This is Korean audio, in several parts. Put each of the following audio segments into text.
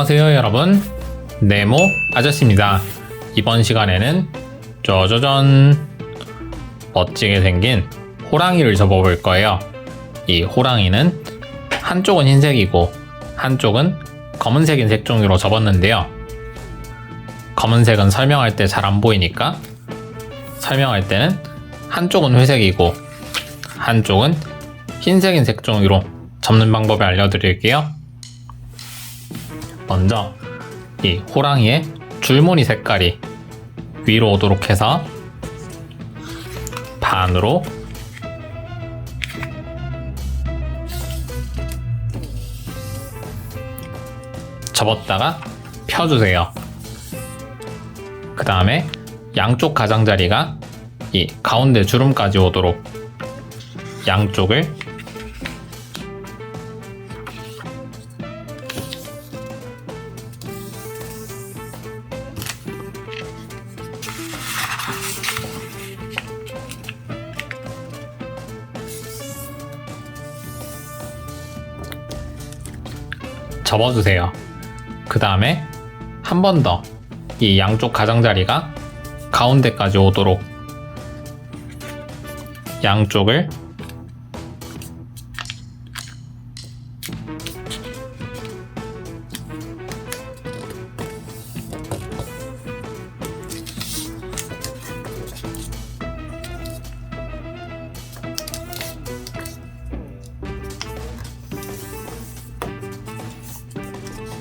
안녕하세요 여러분. 네모 아저씨입니다. 이번 시간에는 짜자잔 멋지게 생긴 호랑이를 접어볼 거예요. 이 호랑이는 한쪽은 흰색이고 한쪽은 검은색인 색종이로 접었는데요. 검은색은 설명할 때 잘 안 보이니까 설명할 때는 한쪽은 회색이고 한쪽은 흰색인 색종이로 접는 방법을 알려드릴게요 먼저 이 호랑이의 줄무늬 색깔이 위로 오도록 해서 반으로 접었다가 펴주세요. 그 다음에 양쪽 가장자리가 이 가운데 주름까지 오도록 양쪽을 접어주세요. 그 다음에 한 번 더 이 양쪽 가장자리가 가운데까지 오도록 양쪽을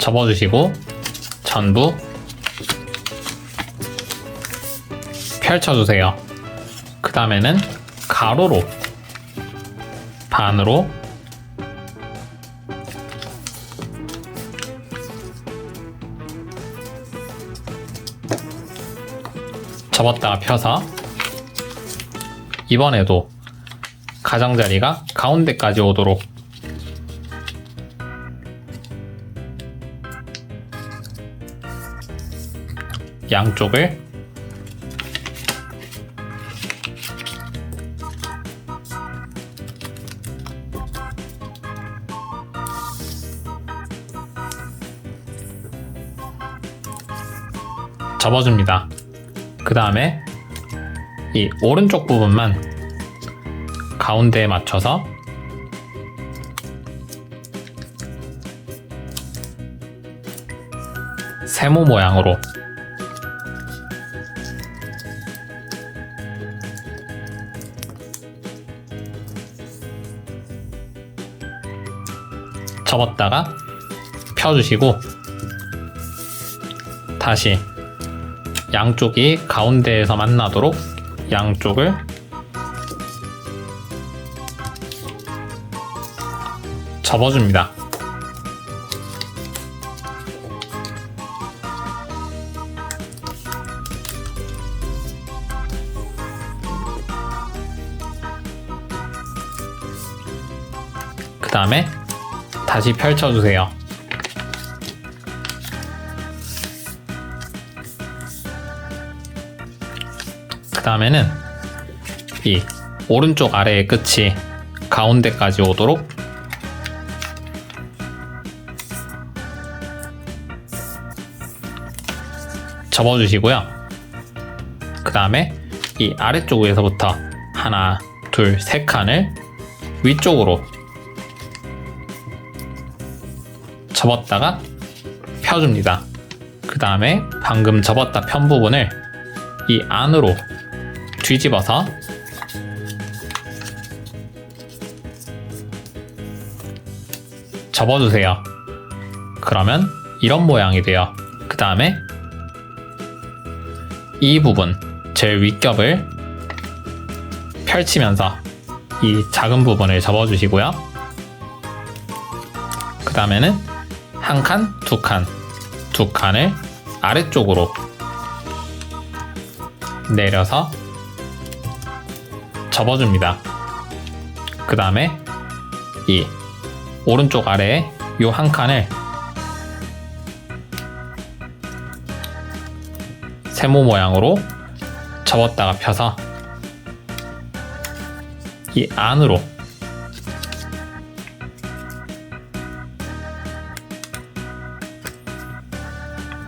접어주시고 전부 펼쳐주세요. 그 다음에는 가로로 반으로 접었다가 펴서 이번에도 가장자리가 가운데까지 오도록 양쪽을 접어줍니다. 그 다음에 이 오른쪽 부분만 가운데에 맞춰서 세모 모양으로 접었다가 펴주시고 다시 양쪽이 가운데에서 만나도록 양쪽을 접어줍니다. 그 다음에 다시 펼쳐주세요. 그 다음에는 이 오른쪽 아래의 끝이 가운데까지 오도록 접어주시고요. 그 다음에 이 아래쪽 위에서부터 하나, 둘, 세 칸을 위쪽으로 접었다가 펴줍니다. 그 다음에 방금 접었다 편 부분을 이 안으로 뒤집어서 접어주세요. 그러면 이런 모양이 돼요. 그 다음에 이 부분, 제일 윗겹을 펼치면서 이 작은 부분을 접어주시고요. 그 다음에는 한 칸, 두 칸, 두 칸을 아래쪽으로 내려서 접어줍니다. 그 다음에 이 오른쪽 아래에 이 한 칸을 세모 모양으로 접었다가 펴서 이 안으로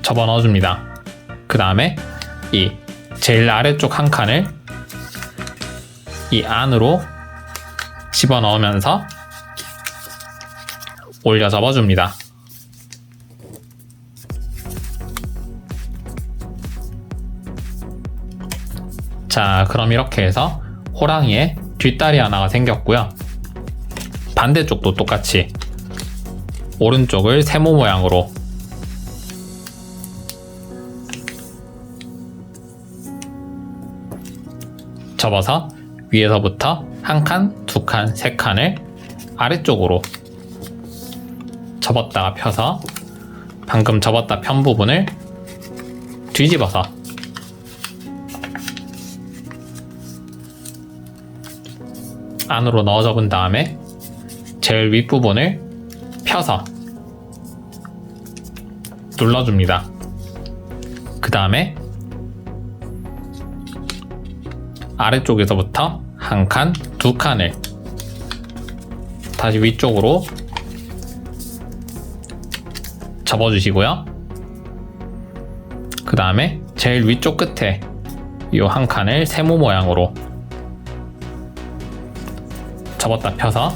접어 넣어줍니다. 그 다음에 이 제일 아래쪽 한 칸을 이 안으로 집어 넣으면서 올려 접어줍니다. 자, 그럼 이렇게 해서 호랑이의 뒷다리 하나가 생겼고요. 반대쪽도 똑같이 오른쪽을 세모 모양으로 접어서 위에서부터 한 칸, 두 칸, 세 칸을 아래쪽으로 접었다가 펴서 방금 접었다 편 부분을 뒤집어서 안으로 넣어 접은 다음에 제일 윗부분을 펴서 눌러줍니다. 그 다음에 아래쪽에서부터 한 칸, 두 칸을 다시 위쪽으로 접어주시고요. 그 다음에 제일 위쪽 끝에 이 한 칸을 세모 모양으로 접었다 펴서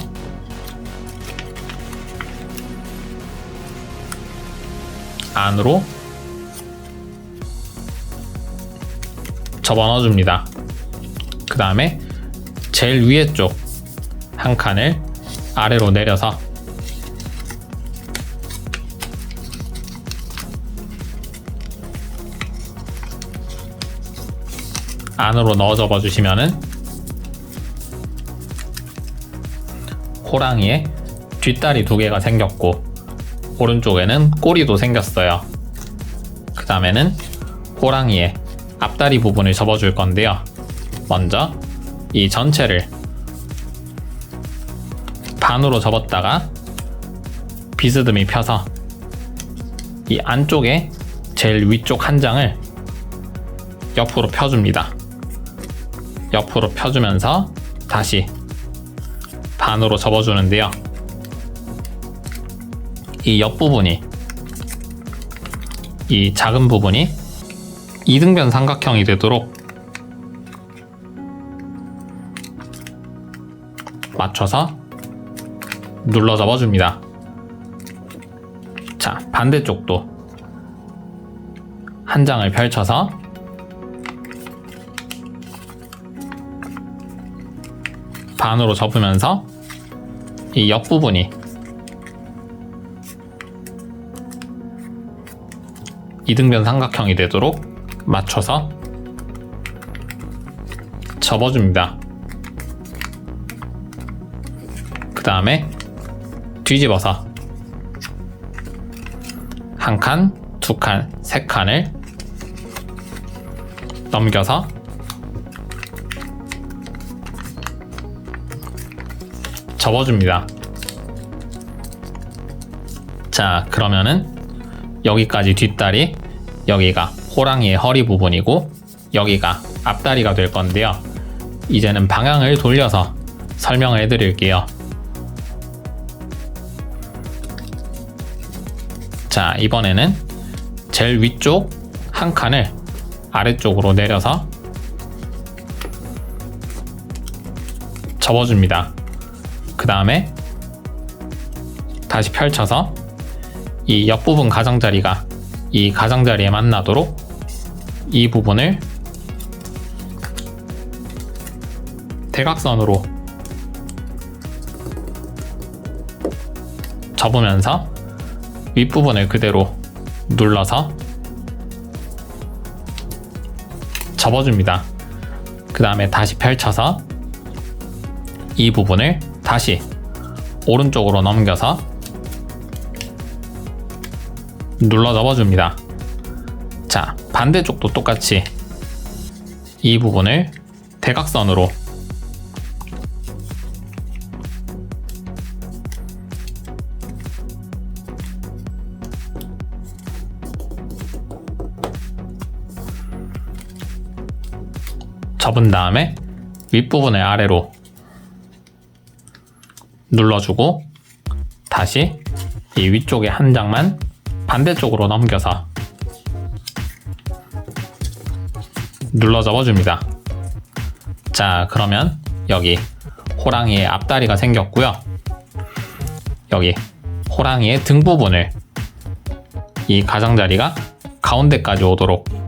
안으로 접어 넣어줍니다. 그 다음에 제일 위에 쪽 한 칸을 아래로 내려서 안으로 넣어 접어 주시면은 호랑이의 뒷다리 두 개가 생겼고 오른쪽에는 꼬리도 생겼어요. 그 다음에는 호랑이의 앞다리 부분을 접어줄 건데요. 먼저 이 전체를 반으로 접었다가 비스듬히 펴서 이 안쪽에 제일 위쪽 한 장을 옆으로 펴줍니다. 옆으로 펴주면서 다시 반으로 접어주는데요. 이 옆부분이 이 작은 부분이 이등변 삼각형이 되도록 맞춰서 눌러 접어줍니다. 자, 반대쪽도 한 장을 펼쳐서 반으로 접으면서 이 옆부분이 이등변 삼각형이 되도록 맞춰서 접어줍니다. 다음에 뒤집어서 한 칸, 두 칸, 세 칸을 넘겨서 접어줍니다. 자, 그러면은 여기까지 뒷다리, 여기가 호랑이의 허리 부분이고 여기가 앞다리가 될 건데요. 이제는 방향을 돌려서 설명을 해드릴게요. 자, 이번에는 제일 위쪽 한 칸을 아래쪽으로 내려서 접어줍니다. 그 다음에 다시 펼쳐서 이 옆부분 가장자리가 이 가장자리에 만나도록 이 부분을 대각선으로 접으면서 윗부분을 그대로 눌러서 접어줍니다. 그 다음에 다시 펼쳐서 이 부분을 다시 오른쪽으로 넘겨서 눌러 접어줍니다. 자, 반대쪽도 똑같이 이 부분을 대각선으로 접은 다음에 윗부분을 아래로 눌러주고 다시 이 위쪽에 한 장만 반대쪽으로 넘겨서 눌러 접어줍니다. 자 그러면 여기 호랑이의 앞다리가 생겼고요. 여기 호랑이의 등 부분을 이 가장자리가 가운데까지 오도록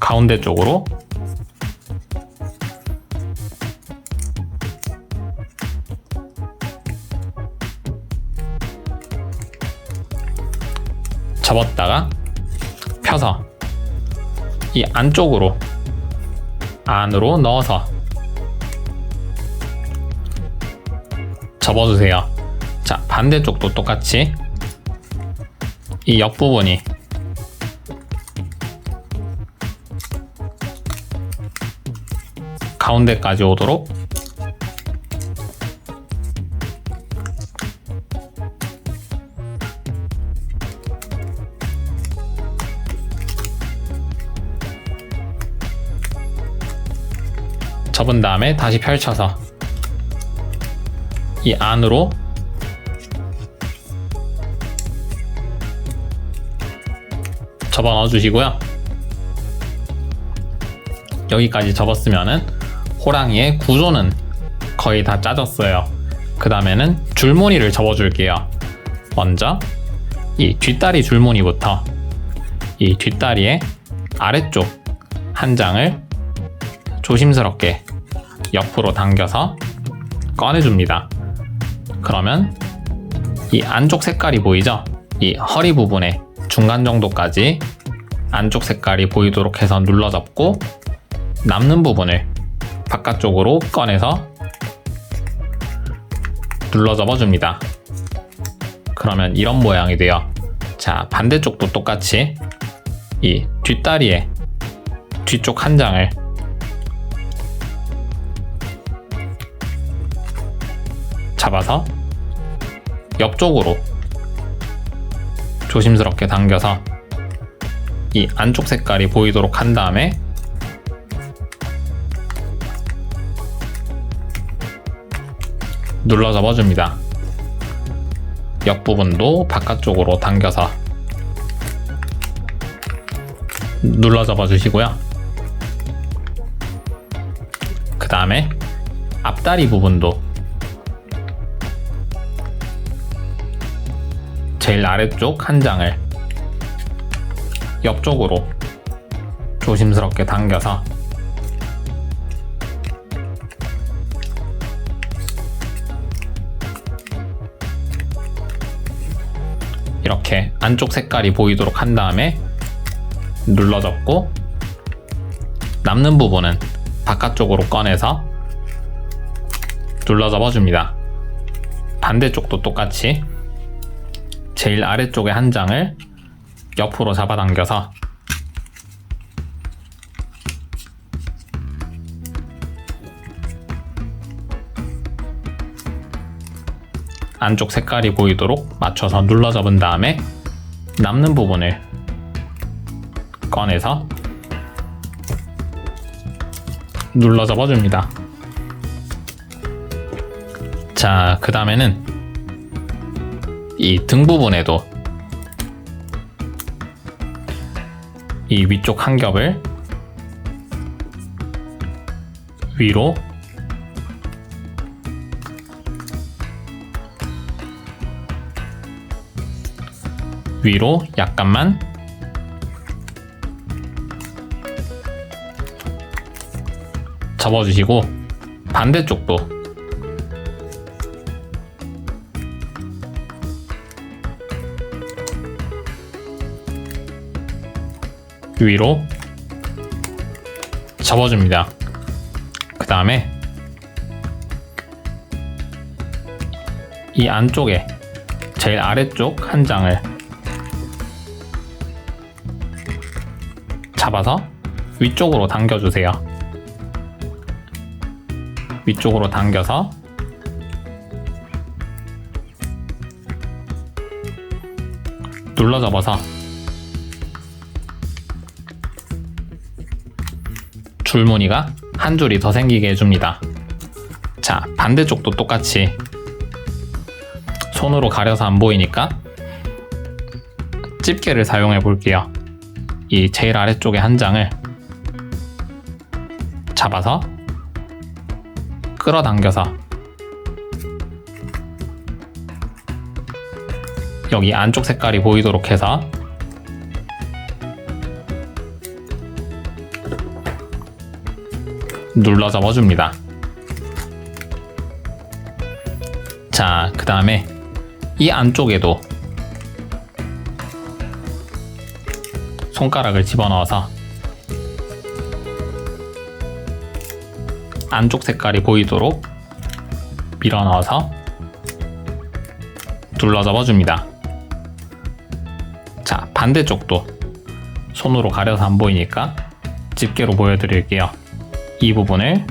가운데 쪽으로 접었다가 펴서 이 안쪽으로 안으로 넣어서 접어주세요. 자, 반대쪽도 똑같이 이 옆부분이 가운데까지 오도록 접은 다음에 다시 펼쳐서 이 안으로 접어 넣어 주시고요. 여기까지 접었으면은 호랑이의 구조는 거의 다 짜졌어요. 그 다음에는 줄무늬를 접어 줄게요. 먼저 이 뒷다리 줄무늬부터 이 뒷다리의 아래쪽 한 장을 조심스럽게 옆으로 당겨서 꺼내줍니다. 그러면 이 안쪽 색깔이 보이죠? 이 허리 부분의 중간 정도까지 안쪽 색깔이 보이도록 해서 눌러 잡고 남는 부분을 바깥쪽으로 꺼내서 눌러 접어줍니다. 그러면 이런 모양이 돼요. 자, 반대쪽도 똑같이 이 뒷다리에 뒤쪽 한 장을 잡아서 옆쪽으로 조심스럽게 당겨서 이 안쪽 색깔이 보이도록 한 다음에 눌러 접어줍니다. 옆부분도 바깥쪽으로 당겨서 눌러 접어주시고요. 그 다음에 앞다리 부분도 제일 아래쪽 한 장을 옆쪽으로 조심스럽게 당겨서 이렇게 안쪽 색깔이 보이도록 한 다음에 눌러 접고 남는 부분은 바깥쪽으로 꺼내서 눌러 접어줍니다. 반대쪽도 똑같이 제일 아래쪽에 한 장을 옆으로 잡아당겨서 안쪽 색깔이 보이도록 맞춰서 눌러 접은 다음에 남는 부분을 꺼내서 눌러 접어줍니다. 자, 그 다음에는 이 등 부분에도 이 위쪽 한 겹을 위로 위로 약간만 접어주시고 반대쪽도 위로 접어줍니다. 그 다음에 이 안쪽에 제일 아래쪽 한 장을 잡아서 위쪽으로 당겨주세요. 위쪽으로 당겨서 눌러 접어서 줄무늬가 한 줄이 더 생기게 해줍니다. 자, 반대쪽도 똑같이 손으로 가려서 안 보이니까 집게를 사용해 볼게요. 이 제일 아래쪽에 한 장을 잡아서 끌어당겨서 여기 안쪽 색깔이 보이도록 해서 눌러 접어줍니다. 자, 그 다음에 이 안쪽에도 손가락을 집어넣어서 안쪽 색깔이 보이도록 밀어 넣어서 눌러 접어줍니다. 자, 반대쪽도 손으로 가려서 안 보이니까 집게로 보여드릴게요. 이 부분을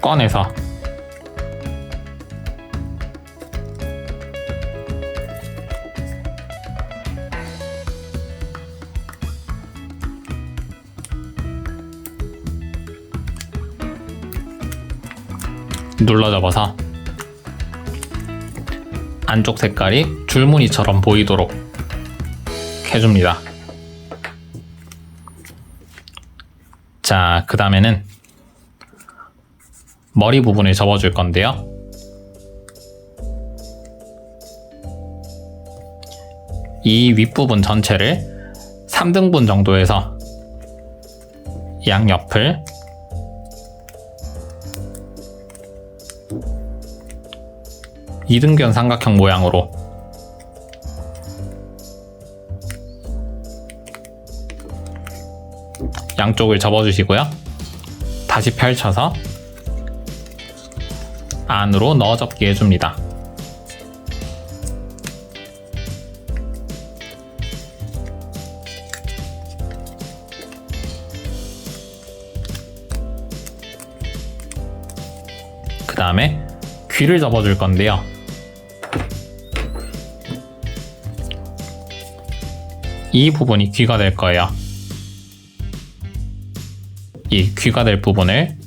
꺼내서 눌러 접어서 안쪽 색깔이 줄무늬처럼 보이도록 해줍니다. 자, 그 다음에는 머리 부분을 접어줄 건데요. 이 윗부분 전체를 3등분 정도에서 양옆을 이등변 삼각형 모양으로 양쪽을 접어주시고요. 다시 펼쳐서 안으로 넣어 접기 해줍니다. 그 다음에 귀를 접어줄 건데요. 이 부분이 귀가 될 거예요. 이 귀가 될 부분을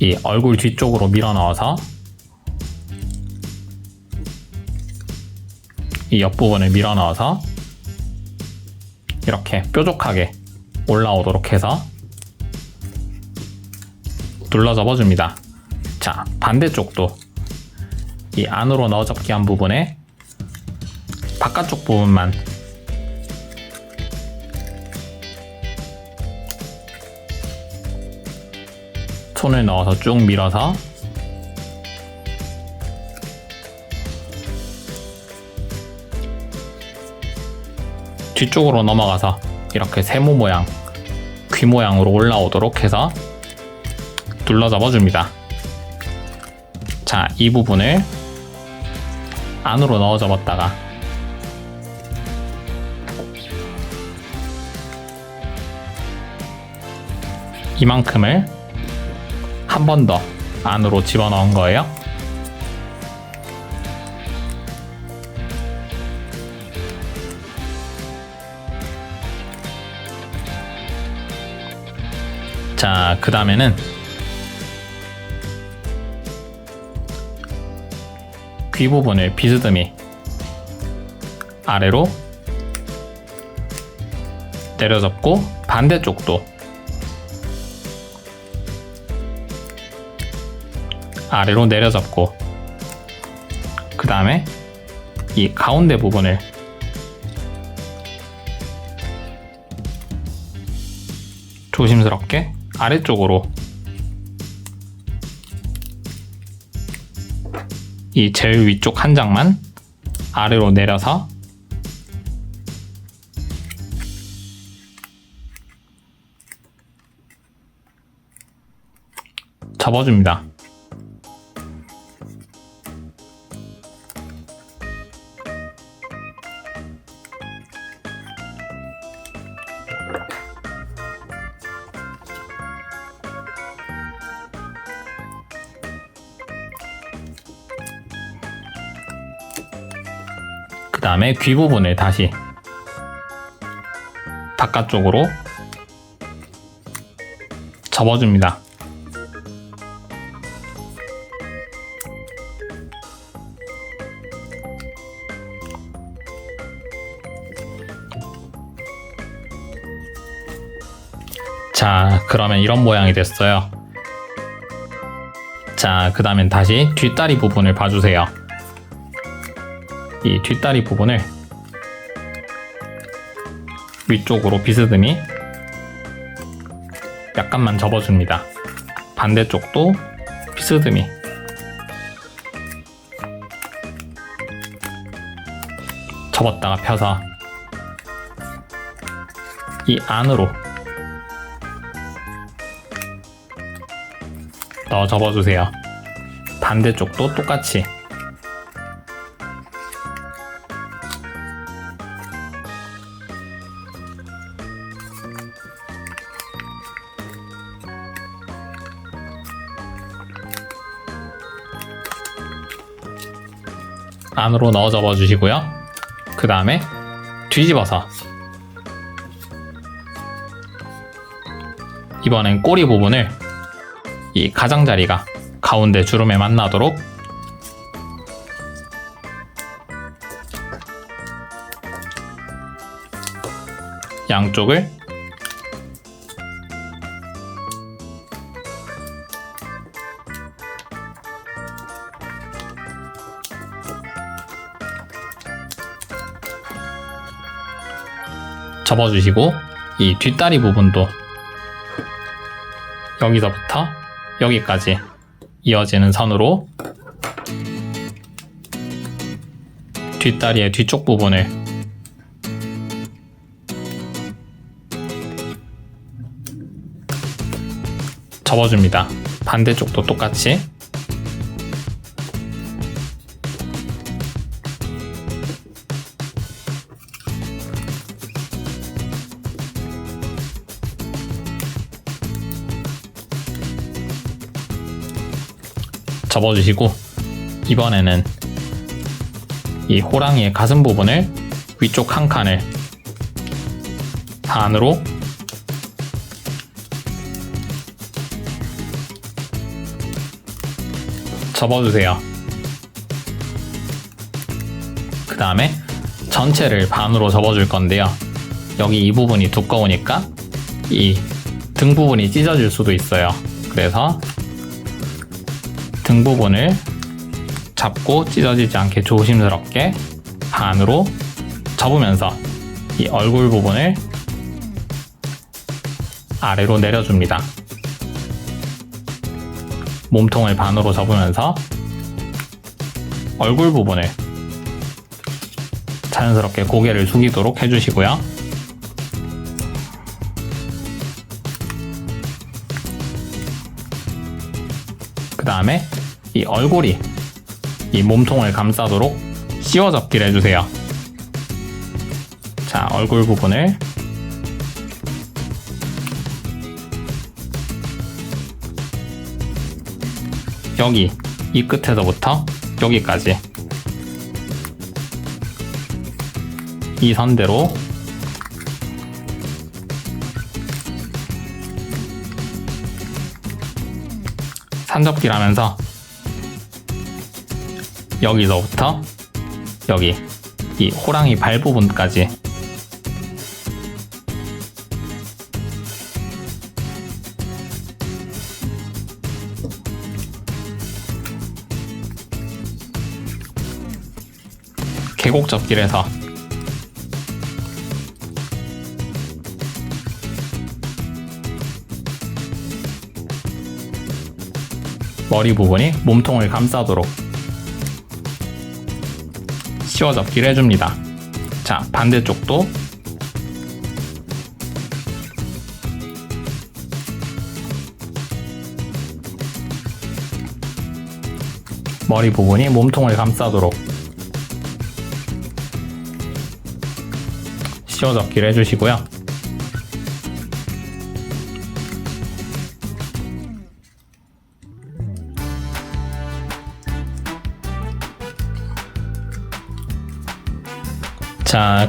이 얼굴 뒤쪽으로 밀어 넣어서 이 옆부분을 밀어 넣어서 이렇게 뾰족하게 올라오도록 해서 눌러 접어줍니다. 자, 반대쪽도 이 안으로 넣어 접기 한 부분에 바깥쪽 부분만 손을 넣어서 쭉 밀어서 뒤쪽으로 넘어가서 이렇게 세모 모양, 귀 모양으로 올라오도록 해서 눌러 접어줍니다. 자, 이 부분을 안으로 넣어 접었다가 이만큼을 한 번 더 안으로 집어넣은 거예요. 자, 그 다음에는 귀 부분을 비스듬히 아래로 내려접고 반대쪽도 아래로 내려접고 그 다음에 이 가운데 부분을 조심스럽게 아래쪽으로 이 제일 위쪽 한 장만 아래로 내려서 접어줍니다. 그 다음에 귀 부분을 다시 바깥쪽으로 접어줍니다. 그러면 이런 모양이 됐어요. 자, 그 다음엔 다시 뒷다리 부분을 봐주세요. 이 뒷다리 부분을 위쪽으로 비스듬히 약간만 접어줍니다. 반대쪽도 비스듬히 접었다가 펴서 이 안으로 어 접어주세요. 반대쪽도 똑같이 안으로 넣어 접어 주시고요. 그 다음에 뒤집어서 이번엔 꼬리 부분을 이 가장자리가 가운데 주름에 만나도록 양쪽을 접어주시고 이 뒷다리 부분도 여기서부터 여기까지 이어지는 선으로 뒷다리의 뒤쪽 부분을 접어줍니다. 반대쪽도 똑같이 접어주시고 이번에는 이 호랑이의 가슴 부분을 위쪽 한 칸을 반으로 접어주세요. 그 다음에 전체를 반으로 접어줄 건데요. 여기 이 부분이 두꺼우니까 이 등 부분이 찢어질 수도 있어요. 그래서 등 부분을 잡고 찢어지지 않게 조심스럽게 반으로 접으면서 이 얼굴 부분을 아래로 내려줍니다. 몸통을 반으로 접으면서 얼굴 부분을 자연스럽게 고개를 숙이도록 해주시고요. 다음에 이 얼굴이 이 몸통을 감싸도록 씌워 접기를 해주세요. 자, 얼굴 부분을 여기 이 끝에서부터 여기까지 이 선대로 산접기를 하면서 여기서부터 여기 이 호랑이 발 부분까지 계곡 해서 머리 부분이 몸통을 감싸도록 씌워 접기를 해줍니다. 자, 반대쪽도 머리 부분이 몸통을 감싸도록 씌워 접기를 해주시고요.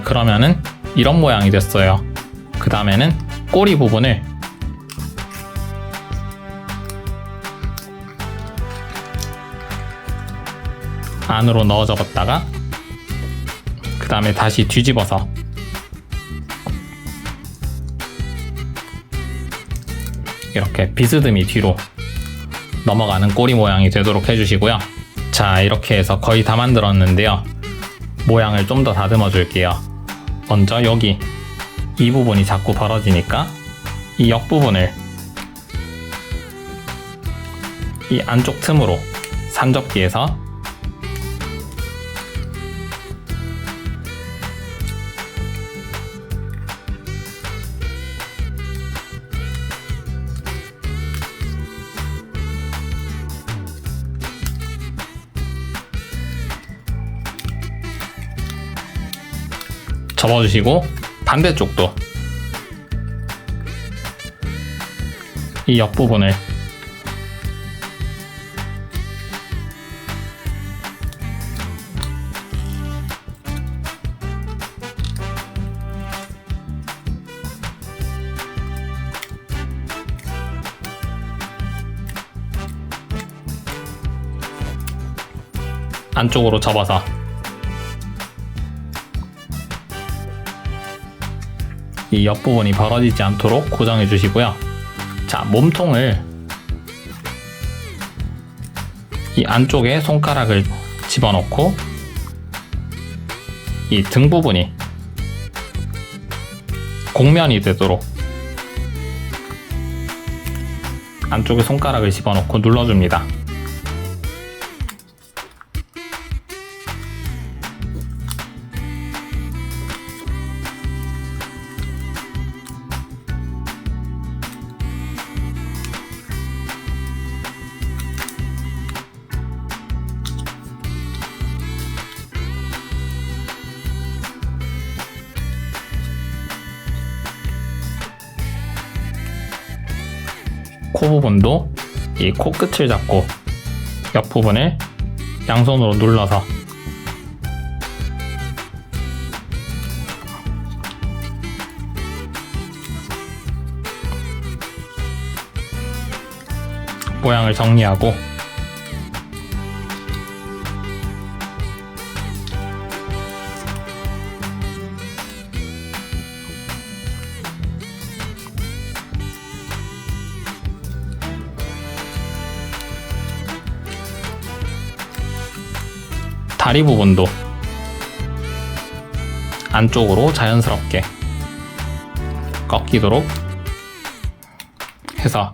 그러면은 이런 모양이 됐어요. 그 다음에는 꼬리 부분을 안으로 넣어 접었다가 그 다음에 다시 뒤집어서 이렇게 비스듬히 뒤로 넘어가는 꼬리 모양이 되도록 해주시고요. 자, 이렇게 해서 거의 다 만들었는데요. 모양을 좀 더 다듬어 줄게요. 먼저 여기 이 부분이 자꾸 벌어지니까 이 옆부분을 이 안쪽 틈으로 산접기해서 접어주시고 반대쪽도 이 옆부분을 안쪽으로 접어서 이 옆부분이 벌어지지 않도록 고정해 주시고요. 자, 몸통을 이 안쪽에 손가락을 집어넣고 이 등 부분이 곡면이 되도록 안쪽에 손가락을 집어넣고 눌러줍니다. 코 부분도 이 코 끝을 잡고 옆 부분을 양손으로 눌러서 모양을 정리하고 다리 부분도 안쪽으로 자연스럽게 꺾이도록 해서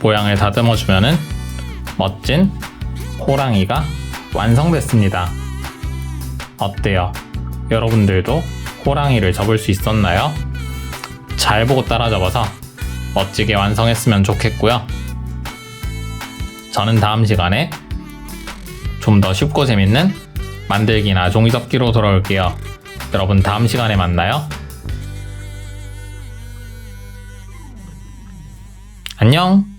모양을 다듬어 주면은 멋진 호랑이가 완성됐습니다. 어때요? 여러분들도 호랑이를 접을 수 있었나요? 잘 보고 따라 접어서 멋지게 완성했으면 좋겠고요. 저는 다음 시간에 좀 더 쉽고 재밌는 만들기나 종이접기로 돌아올게요. 여러분 다음 시간에 만나요. 안녕!